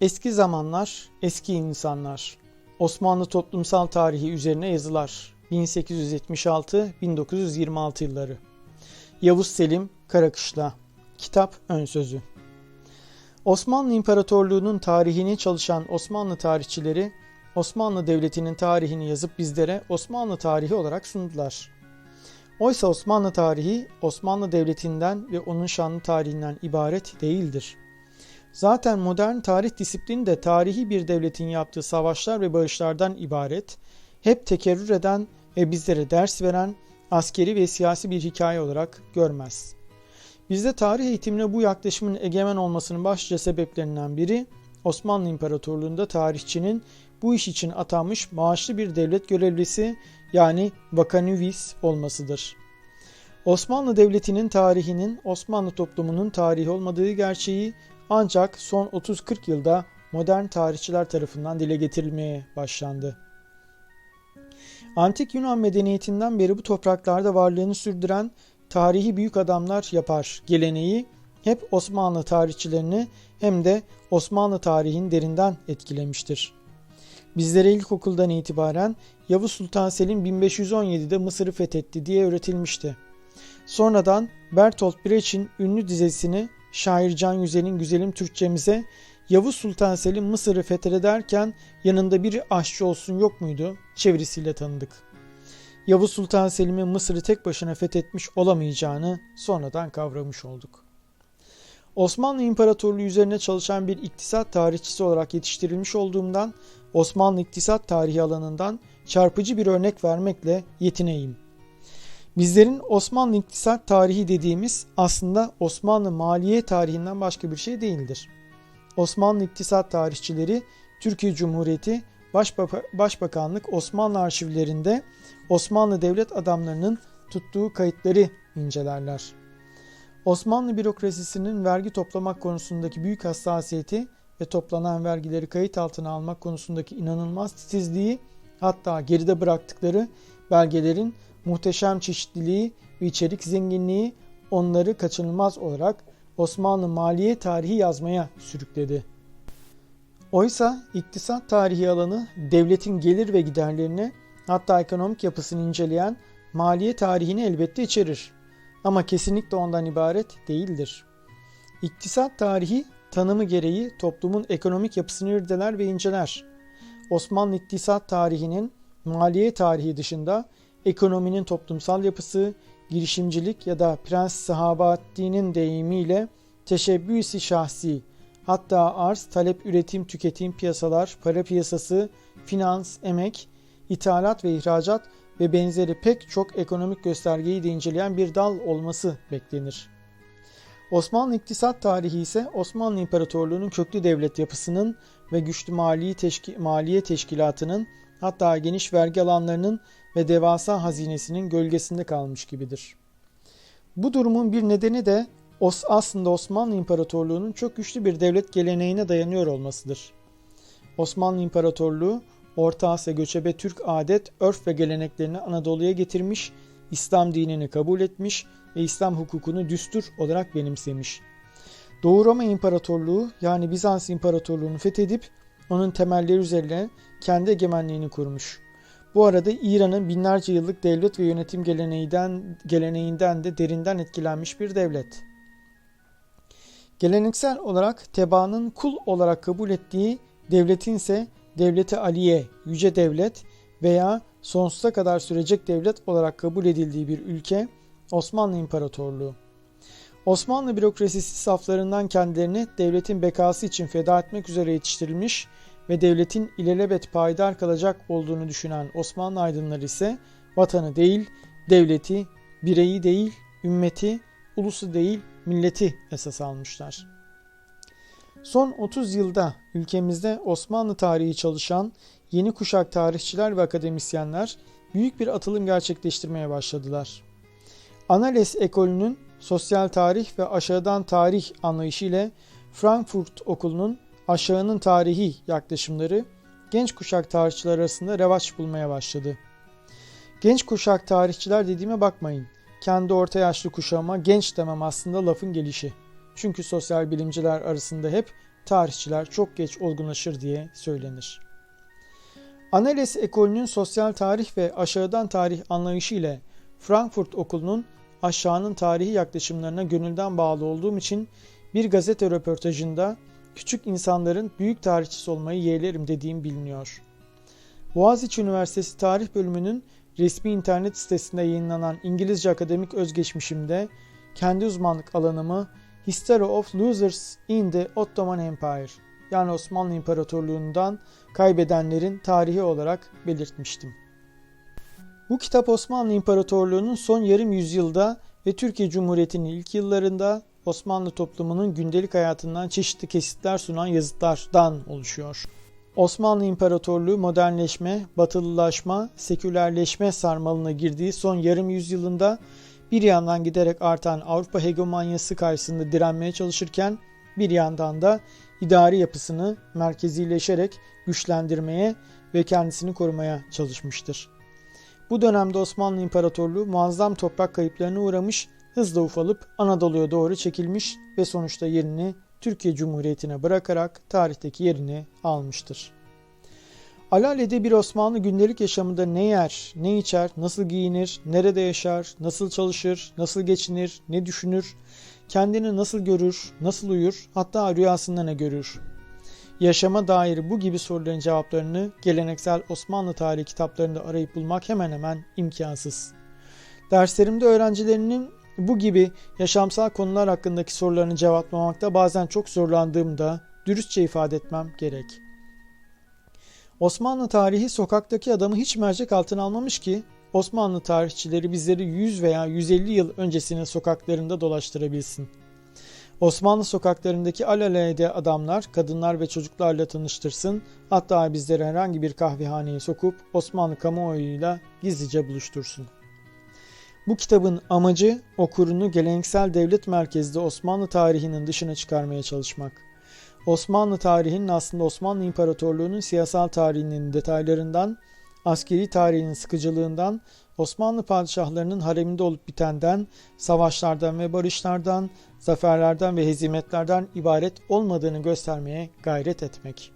Eski zamanlar, eski insanlar. Osmanlı toplumsal tarihi üzerine yazılar. 1876-1926 yılları. Yavuz Selim Karakışla. Kitap ön sözü. Osmanlı İmparatorluğu'nun tarihini çalışan Osmanlı tarihçileri Osmanlı Devleti'nin tarihini yazıp bizlere Osmanlı tarihi olarak sundular. Oysa Osmanlı tarihi Osmanlı Devleti'nden ve onun şanlı tarihinden ibaret değildir. Zaten modern tarih disiplini de tarihi bir devletin yaptığı savaşlar ve barışlardan ibaret, hep tekerrür eden ve bizlere ders veren askeri ve siyasi bir hikaye olarak görmez. Bizde tarih eğitimine bu yaklaşımın egemen olmasının başlıca sebeplerinden biri Osmanlı İmparatorluğu'nda tarihçinin bu iş için atanmış maaşlı bir devlet görevlisi yani vakanüvis olmasıdır. Osmanlı Devleti'nin tarihinin Osmanlı toplumunun tarihi olmadığı gerçeği ancak son 30-40 yılda modern tarihçiler tarafından dile getirilmeye başlandı. Antik Yunan medeniyetinden beri bu topraklarda varlığını sürdüren tarihi büyük adamlar yapar geleneği hep Osmanlı tarihçilerini hem de Osmanlı tarihini derinden etkilemiştir. Bizlere ilkokuldan itibaren Yavuz Sultan Selim 1517'de Mısır'ı fethetti diye öğretilmişti. Sonradan Bertolt Brecht'in ünlü dizesini şair Can Yüzel'in Güzelim Türkçemize Yavuz Sultan Selim Mısır'ı fethederken yanında bir aşçı olsun yok muydu çevirisiyle tanıdık. Yavuz Sultan Selim'in Mısır'ı tek başına fethetmiş olamayacağını sonradan kavramış olduk. Osmanlı İmparatorluğu üzerine çalışan bir iktisat tarihçisi olarak yetiştirilmiş olduğumdan Osmanlı iktisat tarihi alanından çarpıcı bir örnek vermekle yetineyim. Bizlerin Osmanlı iktisat tarihi dediğimiz aslında Osmanlı maliye tarihinden başka bir şey değildir. Osmanlı iktisat tarihçileri Türkiye Cumhuriyeti Başbakanlık Osmanlı arşivlerinde Osmanlı devlet adamlarının tuttuğu kayıtları incelerler. Osmanlı bürokrasisinin vergi toplamak konusundaki büyük hassasiyeti ve toplanan vergileri kayıt altına almak konusundaki inanılmaz titizliği hatta geride bıraktıkları belgelerin muhteşem çeşitliliği ve içerik zenginliği onları kaçınılmaz olarak Osmanlı maliye tarihi yazmaya sürükledi. Oysa iktisat tarihi alanı devletin gelir ve giderlerini hatta ekonomik yapısını inceleyen maliye tarihini elbette içerir. Ama kesinlikle ondan ibaret değildir. İktisat tarihi tanımı gereği toplumun ekonomik yapısını irdeler ve inceler. Osmanlı iktisat tarihinin maliye tarihi dışında ekonominin toplumsal yapısı, girişimcilik ya da Prens Sahabattin'in deyimiyle teşebbüsü şahsi, hatta arz, talep, üretim, tüketim, piyasalar, para piyasası, finans, emek, ithalat ve ihracat ve benzeri pek çok ekonomik göstergeyi de inceleyen bir dal olması beklenir. Osmanlı iktisat tarihi ise Osmanlı İmparatorluğu'nun köklü devlet yapısının ve güçlü mali teşki maliye teşkilatının hatta geniş vergi alanlarının ve devasa hazinesinin gölgesinde kalmış gibidir. Bu durumun bir nedeni de aslında Osmanlı İmparatorluğu'nun çok güçlü bir devlet geleneğine dayanıyor olmasıdır. Osmanlı İmparatorluğu Orta Asya göçebe Türk adet, örf ve geleneklerini Anadolu'ya getirmiş, İslam dinini kabul etmiş ve İslam hukukunu düstur olarak benimsemiş. Doğu Roma İmparatorluğu yani Bizans İmparatorluğu'nu fethedip onun temelleri üzerine kendi egemenliğini kurmuş. Bu arada İran'ın binlerce yıllık devlet ve yönetim geleneğinden, geleneğinden de derinden etkilenmiş bir devlet. Geleneksel olarak tebaanın kul olarak kabul ettiği devletin ise devleti aliye, yüce devlet veya sonsuza kadar sürecek devlet olarak kabul edildiği bir ülke Osmanlı İmparatorluğu. Osmanlı bürokrasisi saflarından kendilerini devletin bekası için feda etmek üzere yetiştirilmiş ve devletin ilelebet payidar kalacak olduğunu düşünen Osmanlı aydınları ise vatanı değil, devleti, bireyi değil, ümmeti, ulusu değil, milleti esas almışlar. Son 30 yılda ülkemizde Osmanlı tarihi çalışan yeni kuşak tarihçiler ve akademisyenler büyük bir atılım gerçekleştirmeye başladılar. Anales ekolünün sosyal tarih ve aşağıdan tarih anlayışı ile Frankfurt Okulu'nun aşağının tarihi yaklaşımları genç kuşak tarihçiler arasında revaç bulmaya başladı. Genç kuşak tarihçiler dediğime bakmayın. Kendi orta yaşlı kuşağıma genç demem aslında lafın gelişi. Çünkü sosyal bilimciler arasında hep tarihçiler çok geç olgunlaşır diye söylenir. Anales ekolünün sosyal tarih ve aşağıdan tarih anlayışı ile Frankfurt Okulu'nun aşağının tarihi yaklaşımlarına gönülden bağlı olduğum için bir gazete röportajında küçük insanların büyük tarihçisi olmayı yeğlerim dediğim biliniyor. Boğaziçi Üniversitesi Tarih Bölümünün resmi internet sitesinde yayınlanan İngilizce akademik özgeçmişimde kendi uzmanlık alanımı History of Losers in the Ottoman Empire yani Osmanlı İmparatorluğu'ndan kaybedenlerin tarihi olarak belirtmiştim. Bu kitap Osmanlı İmparatorluğu'nun son yarım yüzyılda ve Türkiye Cumhuriyeti'nin ilk yıllarında Osmanlı toplumunun gündelik hayatından çeşitli kesitler sunan yazıtlardan oluşuyor. Osmanlı İmparatorluğu modernleşme, batılılaşma, sekülerleşme sarmalına girdiği son yarım yüzyılında bir yandan giderek artan Avrupa hegemonyası karşısında direnmeye çalışırken bir yandan da idari yapısını merkezileşerek güçlendirmeye ve kendisini korumaya çalışmıştır. Bu dönemde Osmanlı İmparatorluğu muazzam toprak kayıplarına uğramış, hızla ufalıp Anadolu'ya doğru çekilmiş ve sonuçta yerini Türkiye Cumhuriyeti'ne bırakarak tarihteki yerini almıştır. Alale'de bir Osmanlı gündelik yaşamında ne yer, ne içer, nasıl giyinir, nerede yaşar, nasıl çalışır, nasıl geçinir, ne düşünür, kendini nasıl görür, nasıl uyur, hatta rüyasında ne görür. Yaşama dair bu gibi soruların cevaplarını geleneksel Osmanlı tarihi kitaplarında arayıp bulmak hemen hemen imkansız. Derslerimde öğrencilerinin bu gibi yaşamsal konular hakkındaki sorularını cevaplamakta bazen çok zorlandığımda dürüstçe ifade etmem gerek. Osmanlı tarihi sokaktaki adamı hiç mercek altına almamış ki Osmanlı tarihçileri bizleri 100 veya 150 yıl öncesinin sokaklarında dolaştırabilsin. Osmanlı sokaklarındaki alelade adamlar, kadınlar ve çocuklarla tanıştırsın, hatta bizleri herhangi bir kahvehaneye sokup Osmanlı kamuoyuyla gizlice buluştursun. Bu kitabın amacı okurunu geleneksel devlet merkezli Osmanlı tarihinin dışına çıkarmaya çalışmak. Osmanlı tarihinin aslında Osmanlı İmparatorluğu'nun siyasal tarihinin detaylarından, askeri tarihinin sıkıcılığından, Osmanlı padişahlarının hareminde olup bitenden, savaşlardan ve barışlardan, zaferlerden ve hezimetlerden ibaret olmadığını göstermeye gayret etmek.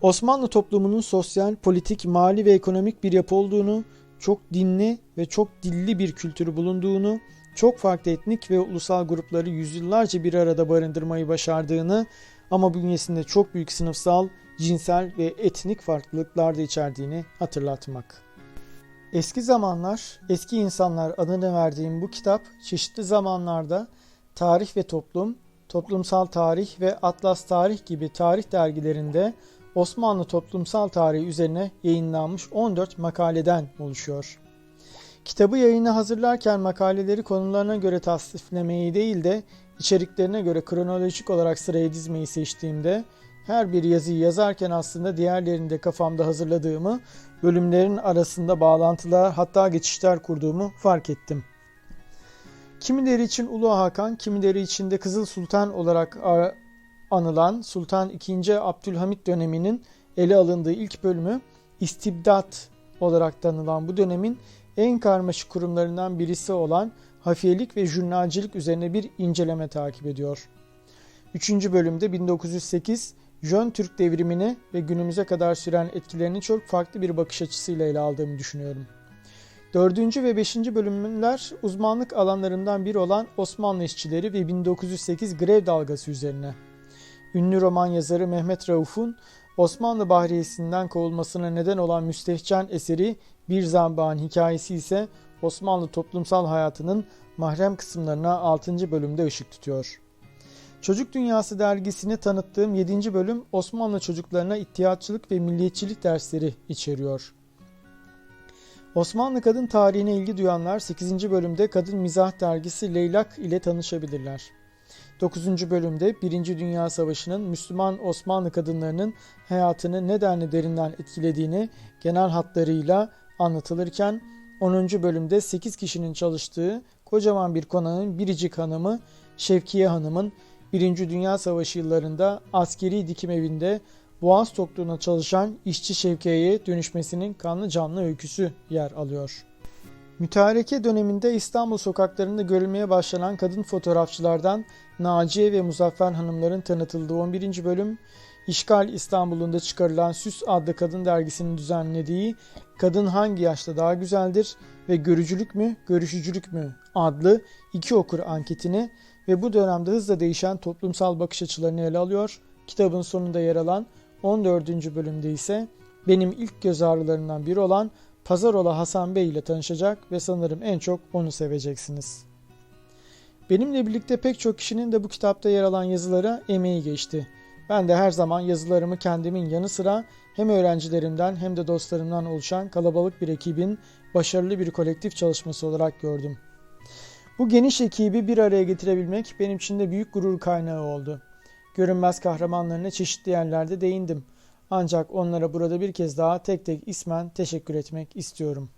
Osmanlı toplumunun sosyal, politik, mali ve ekonomik bir yapı olduğunu, çok dinli ve çok dilli bir kültürü bulunduğunu, çok farklı etnik ve ulusal grupları yüzyıllarca bir arada barındırmayı başardığını ama bünyesinde çok büyük sınıfsal, cinsel ve etnik farklılıklar da içerdiğini hatırlatmak. Eski zamanlar, eski insanlar adını verdiğim bu kitap çeşitli zamanlarda tarih ve toplum, toplumsal tarih ve atlas tarih gibi tarih dergilerinde Osmanlı toplumsal tarihi üzerine yayınlanmış 14 makaleden oluşuyor. Kitabı yayına hazırlarken makaleleri konularına göre tasniflemeyi değil de içeriklerine göre kronolojik olarak sıraya dizmeyi seçtiğimde her bir yazıyı yazarken aslında diğerlerini de kafamda hazırladığımı, bölümlerin arasında bağlantılar hatta geçişler kurduğumu fark ettim. Kimileri için Ulu Hakan, kimileri için de Kızıl Sultan olarak anılan Sultan II. Abdülhamit döneminin ele alındığı ilk bölümü istibdat olarak tanınan bu dönemin en karmaşık kurumlarından birisi olan hafiyelik ve jurnalcilik üzerine bir inceleme takip ediyor. Üçüncü bölümde 1908 Jön Türk devrimini ve günümüze kadar süren etkilerini çok farklı bir bakış açısıyla ele aldığımı düşünüyorum. Dördüncü ve beşinci bölümler uzmanlık alanlarından biri olan Osmanlı işçileri ve 1908 grev dalgası üzerine. Ünlü roman yazarı Mehmet Rauf'un Osmanlı Bahriyesi'nden kovulmasına neden olan müstehcen eseri Bir Zambağın hikayesi ise Osmanlı toplumsal hayatının mahrem kısımlarına 6. bölümde ışık tutuyor. Çocuk Dünyası dergisini tanıttığım 7. bölüm Osmanlı çocuklarına ihtiyatçılık ve milliyetçilik dersleri içeriyor. Osmanlı kadın tarihine ilgi duyanlar 8. bölümde Kadın Mizah dergisi Leylak ile tanışabilirler. 9. bölümde 1. Dünya Savaşı'nın Müslüman Osmanlı kadınlarının hayatını nedenle derinden etkilediğini genel hatlarıyla anlatılırken 10. bölümde 8 kişinin çalıştığı kocaman bir konağın biricik hanımı Şevkiye Hanım'ın 1. Dünya Savaşı yıllarında askeri dikim evinde Boğaz tokluğuna çalışan işçi Şevkiye'ye dönüşmesinin kanlı canlı öyküsü yer alıyor. Mütareke döneminde İstanbul sokaklarında görülmeye başlanan kadın fotoğrafçılardan Naciye ve Muzaffer Hanımların tanıtıldığı 11. bölüm, İşgal İstanbul'unda çıkarılan Süs adlı kadın dergisinin düzenlediği Kadın Hangi Yaşta Daha Güzeldir ve Görücülük mü, Görüşücülük mü adlı iki okur anketini ve bu dönemde hızla değişen toplumsal bakış açılarını ele alıyor. Kitabın sonunda yer alan 14. bölümde ise benim ilk göz ağrılarından biri olan Pazarola Hasan Bey ile tanışacak ve sanırım en çok onu seveceksiniz. Benimle birlikte pek çok kişinin de bu kitapta yer alan yazılara emeği geçti. Ben de her zaman yazılarımı kendimin yanı sıra hem öğrencilerimden hem de dostlarımdan oluşan kalabalık bir ekibin başarılı bir kolektif çalışması olarak gördüm. Bu geniş ekibi bir araya getirebilmek benim için de büyük gurur kaynağı oldu. Görünmez kahramanlarına çeşitli yerlerde değindim. Ancak onlara burada bir kez daha tek tek ismen teşekkür etmek istiyorum.